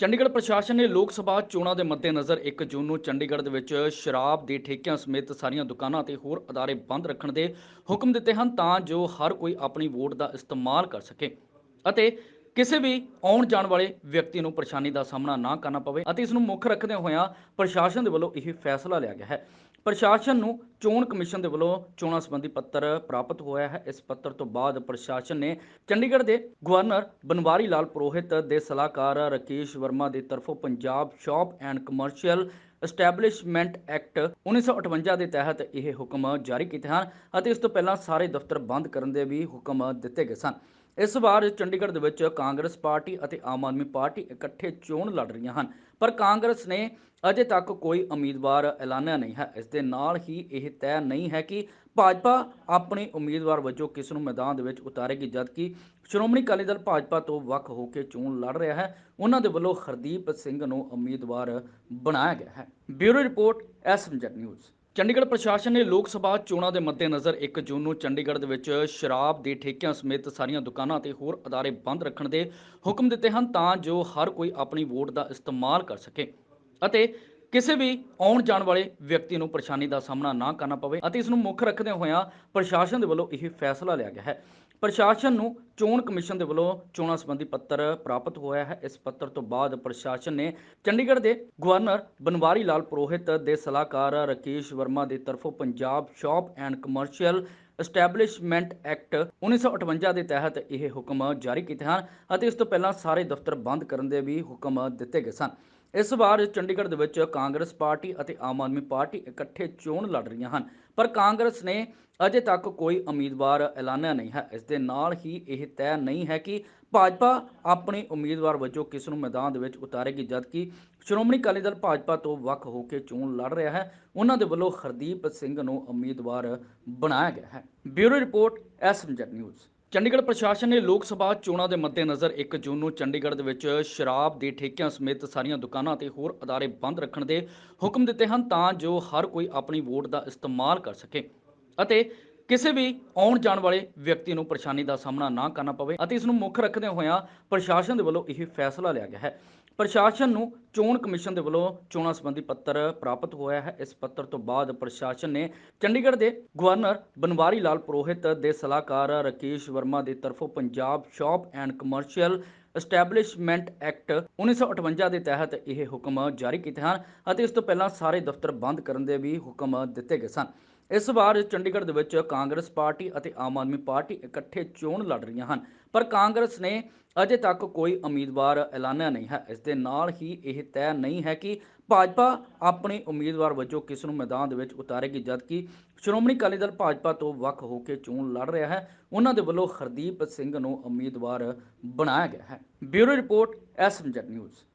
ਚੰਡੀਗੜ੍ਹ ਪ੍ਰਸ਼ਾਸਨ ਨੇ ਲੋਕ ਸਭਾ ਚੋਣਾਂ ਦੇ ਮੱਦੇਨਜ਼ਰ 1 ਜੂਨ ਨੂੰ ਚੰਡੀਗੜ੍ਹ ਦੇ ਵਿੱਚ ਸ਼ਰਾਬ ਦੇ ਠੇਕਿਆਂ ਸਮੇਤ ਸਾਰੀਆਂ ਦੁਕਾਨਾਂ ਤੇ ਹੋਰ ਅਦਾਰੇ ਬੰਦ ਰੱਖਣ ਦੇ ਹੁਕਮ ਦਿੱਤੇ ਹਨ ਤਾਂ ਜੋ ਹਰ ਕੋਈ ਆਪਣੀ ਵੋਟ ਦਾ ਇਸਤੇਮਾਲ ਕਰ ਸਕੇ ਅਤੇ ਕਿਸੇ ਵੀ ਆਉਣ ਜਾਣ ਵਾਲੇ ਵਿਅਕਤੀ ਨੂੰ ਪਰੇਸ਼ਾਨੀ ਦਾ ਸਾਹਮਣਾ ਨਾ ਕਰਨਾ ਪਵੇ ਅਤੇ ਇਸ ਨੂੰ ਮੁੱਖ ਰੱਖਦਿਆਂ ਹੋਇਆਂ ਪ੍ਰਸ਼ਾਸਨ ਦੇ ਵੱਲੋਂ ਇਹ ਫੈਸਲਾ ਲਿਆ ਗਿਆ ਹੈ। ਪ੍ਰਸ਼ਾਸਨ ਨੂੰ ਚੋਣ ਕਮਿਸ਼ਨ ਦੇ ਵੱਲੋਂ ਚੋਣਾਂ ਸੰਬੰਧੀ ਪੱਤਰ ਪ੍ਰਾਪਤ ਹੋਇਆ ਹੈ। ਇਸ ਪੱਤਰ ਤੋਂ ਬਾਅਦ ਪ੍ਰਸ਼ਾਸਨ ਨੇ ਚੰਡੀਗੜ੍ਹ ਦੇ ਗਵਰਨਰ ਬਨਵਾਰੀ ਲਾਲ ਪੁਰੋਹਿਤ ਦੇ ਸਲਾਹਕਾਰ ਰਕੇਸ਼ ਵਰਮਾ ਦੀ ਤਰਫੋਂ Punjab shop and commercial establishment act 1958 ਦੇ ਤਹਿਤ ਇਹ ਹੁਕਮ ਜਾਰੀ ਕੀਤੇ ਹਨ ਅਤੇ ਇਸ ਤੋਂ ਪਹਿਲਾਂ ਸਾਰੇ ਦਫ਼ਤਰ ਬੰਦ ਕਰਨ ਦੇ ਵੀ ਹੁਕਮ ਦਿੱਤੇ ਗਏ ਸਨ। ਇਸ ਵਾਰ ਚੰਡੀਗੜ੍ਹ ਦੇ ਵਿੱਚ ਕਾਂਗਰਸ ਪਾਰਟੀ ਅਤੇ ਆਮ ਆਦਮੀ ਪਾਰਟੀ ਇਕੱਠੇ ਚੋਣ ਲੜ ਰਹੀਆਂ ਹਨ, ਪਰ ਕਾਂਗਰਸ ਨੇ ਅਜੇ ਤੱਕ ਕੋਈ ਉਮੀਦਵਾਰ ਐਲਾਨਿਆ ਨਹੀਂ ਹੈ। ਇਸ ਦੇ ਨਾਲ ਹੀ ਇਹ ਤੈਅ ਨਹੀਂ ਹੈ ਕਿ ਭਾਜਪਾ ਆਪਣੇ ਉਮੀਦਵਾਰ ਵਜੋਂ ਕਿਸ ਨੂੰ ਮੈਦਾਨ ਦੇ ਵਿੱਚ ਉਤਾਰੇਗੀ, ਜਦਕਿ ਸ਼੍ਰੋਮਣੀ ਅਕਾਲੀ ਦਲ ਭਾਜਪਾ ਤੋਂ ਵੱਖ ਹੋ ਕੇ ਚੋਣ ਲੜ ਰਿਹਾ ਹੈ। ਉਹਨਾਂ ਦੇ ਵੱਲੋਂ ਹਰਦੀਪ ਸਿੰਘ ਨੂੰ ਉਮੀਦਵਾਰ ਬਣਾਇਆ ਗਿਆ ਹੈ। Bureau report SMZ news. Chandigarh ਪ੍ਰਸ਼ਾਸਨ ਨੇ ਲੋਕ ਸਭਾ ਚੋਣਾਂ ਦੇ ਮੱਦੇਨਜ਼ਰ 1 ਜੂਨ ਨੂੰ ਚੰਡੀਗੜ੍ਹ ਦੇ ਵਿੱਚ ਸ਼ਰਾਬ ਦੇ ਠੇਕਿਆਂ ਸਮੇਤ ਸਾਰੀਆਂ ਦੁਕਾਨਾਂ ਤੇ ਹੋਰ ਅਦਾਰੇ ਬੰਦ ਰੱਖਣ ਦੇ ਹੁਕਮ ਦਿੱਤੇ ਹਨ ਤਾਂ ਜੋ ਹਰ ਕੋਈ ਆਪਣੀ ਵੋਟ ਦਾ ਇਸਤੇਮਾਲ ਕਰ ਸਕੇ ਅਤੇ ਕਿਸੇ ਵੀ ਆਉਣ ਜਾਣ ਵਾਲੇ ਵਿਅਕਤੀ ਨੂੰ ਪਰੇਸ਼ਾਨੀ ਦਾ ਸਾਹਮਣਾ ਨਾ ਕਰਨਾ ਪਵੇ ਅਤੇ ਇਸ ਨੂੰ ਮੁੱਖ ਰੱਖਦਿਆਂ ਹੋਇਆਂ ਪ੍ਰਸ਼ਾਸਨ ਦੇ ਵੱਲੋਂ ਇਹ ਫੈਸਲਾ ਲਿਆ ਗਿਆ ਹੈ। ਪ੍ਰਸ਼ਾਸਨ ਨੂੰ ਚੋਣ ਕਮਿਸ਼ਨ ਦੇ ਵੱਲੋਂ ਚੋਣਾਂ ਸੰਬੰਧੀ ਪੱਤਰ ਪ੍ਰਾਪਤ ਹੋਇਆ ਹੈ। ਇਸ ਪੱਤਰ ਤੋਂ ਬਾਅਦ ਪ੍ਰਸ਼ਾਸਨ ਨੇ ਚੰਡੀਗੜ੍ਹ ਦੇ ਗਵਰਨਰ ਬਨਵਾਰੀ ਲਾਲ ਪੁਰੋਹਿਤ ਦੇ ਸਲਾਹਕਾਰ ਰਕੇਸ਼ ਵਰਮਾ ਦੀ ਤਰਫੋਂ Punjab shop and commercial establishment act 1958 ਦੇ ਤਹਿਤ ਇਹ ਹੁਕਮ ਜਾਰੀ ਕੀਤੇ ਹਨ ਅਤੇ ਇਸ ਤੋਂ ਪਹਿਲਾਂ ਸਾਰੇ ਦਫ਼ਤਰ ਬੰਦ ਕਰਨ ਦੇ ਵੀ ਹੁਕਮ ਦਿੱਤੇ ਗਏ ਸਨ। ਇਸ ਵਾਰ ਚੰਡੀਗੜ੍ਹ ਦੇ ਵਿੱਚ ਕਾਂਗਰਸ ਪਾਰਟੀ ਅਤੇ ਆਮ ਆਦਮੀ ਪਾਰਟੀ ਇਕੱਠੇ ਚੋਣ ਲੜ ਰਹੀਆਂ ਹਨ, ਪਰ ਕਾਂਗਰਸ ਨੇ ਅਜੇ ਤੱਕ ਕੋਈ ਉਮੀਦਵਾਰ ਐਲਾਨਿਆ ਨਹੀਂ ਹੈ। ਇਸ ਦੇ ਨਾਲ ਹੀ ਇਹ ਤੈਅ ਨਹੀਂ ਹੈ ਕਿ ਭਾਜਪਾ ਆਪਣੇ ਉਮੀਦਵਾਰ ਵਜੋਂ ਕਿਸ ਨੂੰ ਮੈਦਾਨ ਦੇ ਵਿੱਚ ਉਤਾਰੇਗੀ, ਜਦਕਿ ਸ਼੍ਰੋਮਣੀ ਅਕਾਲੀ ਦਲ ਭਾਜਪਾ ਤੋਂ ਵੱਖ ਹੋ ਕੇ ਚੋਣ ਲੜ ਰਿਹਾ ਹੈ। ਉਹਨਾਂ ਦੇ ਵੱਲੋਂ ਹਰਦੀਪ ਸਿੰਘ ਨੂੰ ਉਮੀਦਵਾਰ ਬਣਾਇਆ ਗਿਆ ਹੈ। Bureau report SMZ news. Chandigarh ਪ੍ਰਸ਼ਾਸਨ ਨੇ ਲੋਕ ਸਭਾ ਚੋਣਾਂ ਦੇ ਮੱਦੇਨਜ਼ਰ 1 ਜੂਨ ਨੂੰ ਚੰਡੀਗੜ੍ਹ ਦੇ ਵਿੱਚ ਸ਼ਰਾਬ ਦੇ ਠੇਕਿਆਂ ਸਮੇਤ ਸਾਰੀਆਂ ਦੁਕਾਨਾਂ ਤੇ ਹੋਰ ਅਦਾਰੇ ਬੰਦ ਰੱਖਣ ਦੇ ਹੁਕਮ ਦਿੱਤੇ ਹਨ ਤਾਂ ਜੋ ਹਰ ਕੋਈ ਆਪਣੀ ਵੋਟ ਦਾ ਇਸਤੇਮਾਲ ਕਰ ਸਕੇ ਅਤੇ ਕਿਸੇ ਵੀ ਆਉਣ ਜਾਣ ਵਾਲੇ ਵਿਅਕਤੀ ਨੂੰ ਪਰੇਸ਼ਾਨੀ ਦਾ ਸਾਹਮਣਾ ਨਾ ਕਰਨਾ ਪਵੇ ਅਤੇ ਇਸ ਨੂੰ ਮੁੱਖ ਰੱਖਦਿਆਂ ਹੋਇਆਂ ਪ੍ਰਸ਼ਾਸਨ ਦੇ ਵੱਲੋਂ ਇਹ ਫੈਸਲਾ ਲਿਆ ਗਿਆ ਹੈ। ਪ੍ਰਸ਼ਾਸਨ ਨੂੰ ਚੋਣ ਕਮਿਸ਼ਨ ਦੇ ਵੱਲੋਂ ਚੋਣਾਂ ਸੰਬੰਧੀ ਪੱਤਰ ਪ੍ਰਾਪਤ ਹੋਇਆ ਹੈ। ਇਸ ਪੱਤਰ ਤੋਂ ਬਾਅਦ ਪ੍ਰਸ਼ਾਸਨ ਨੇ ਚੰਡੀਗੜ੍ਹ ਦੇ ਗਵਰਨਰ ਬਨਵਾਰੀ ਲਾਲ ਪੁਰੋਹਿਤ ਦੇ ਸਲਾਹਕਾਰ ਰਕੇਸ਼ ਵਰਮਾ ਦੀ ਤਰਫੋਂ Punjab shop and commercial establishment act 1958 ਦੇ ਤਹਿਤ ਇਹ ਹੁਕਮ ਜਾਰੀ ਕੀਤੇ ਹਨ ਅਤੇ ਇਸ ਤੋਂ ਪਹਿਲਾਂ ਸਾਰੇ ਦਫ਼ਤਰ ਬੰਦ ਕਰਨ ਦੇ ਵੀ ਹੁਕਮ ਦਿੱਤੇ ਗਏ ਸਨ। ਇਸ ਵਾਰ ਚੰਡੀਗੜ੍ਹ ਦੇ ਵਿੱਚ ਕਾਂਗਰਸ ਪਾਰਟੀ ਅਤੇ ਆਮ ਆਦਮੀ ਪਾਰਟੀ ਇਕੱਠੇ ਚੋਣ ਲੜ ਰਹੀਆਂ ਹਨ, ਪਰ ਕਾਂਗਰਸ ਨੇ ਅਜੇ ਤੱਕ ਕੋਈ ਉਮੀਦਵਾਰ ਐਲਾਨਿਆ ਨਹੀਂ ਹੈ। ਇਸ ਦੇ ਨਾਲ ਹੀ ਇਹ ਤੈਅ ਨਹੀਂ ਹੈ ਕਿ ਭਾਜਪਾ ਆਪਣੇ ਉਮੀਦਵਾਰ ਵਜੋਂ ਕਿਸ ਨੂੰ ਮੈਦਾਨ ਦੇ ਵਿੱਚ ਉਤਾਰੇਗੀ, ਜਦਕਿ ਸ਼੍ਰੋਮਣੀ ਅਕਾਲੀ ਦਲ ਭਾਜਪਾ ਤੋਂ ਵੱਖ ਹੋ ਕੇ ਚੋਣ ਲੜ ਰਿਹਾ ਹੈ। ਉਹਨਾਂ ਦੇ ਵੱਲੋਂ ਹਰਦੀਪ ਸਿੰਘ ਨੂੰ ਉਮੀਦਵਾਰ ਬਣਾਇਆ ਗਿਆ ਹੈ। Bureau report SMZ news.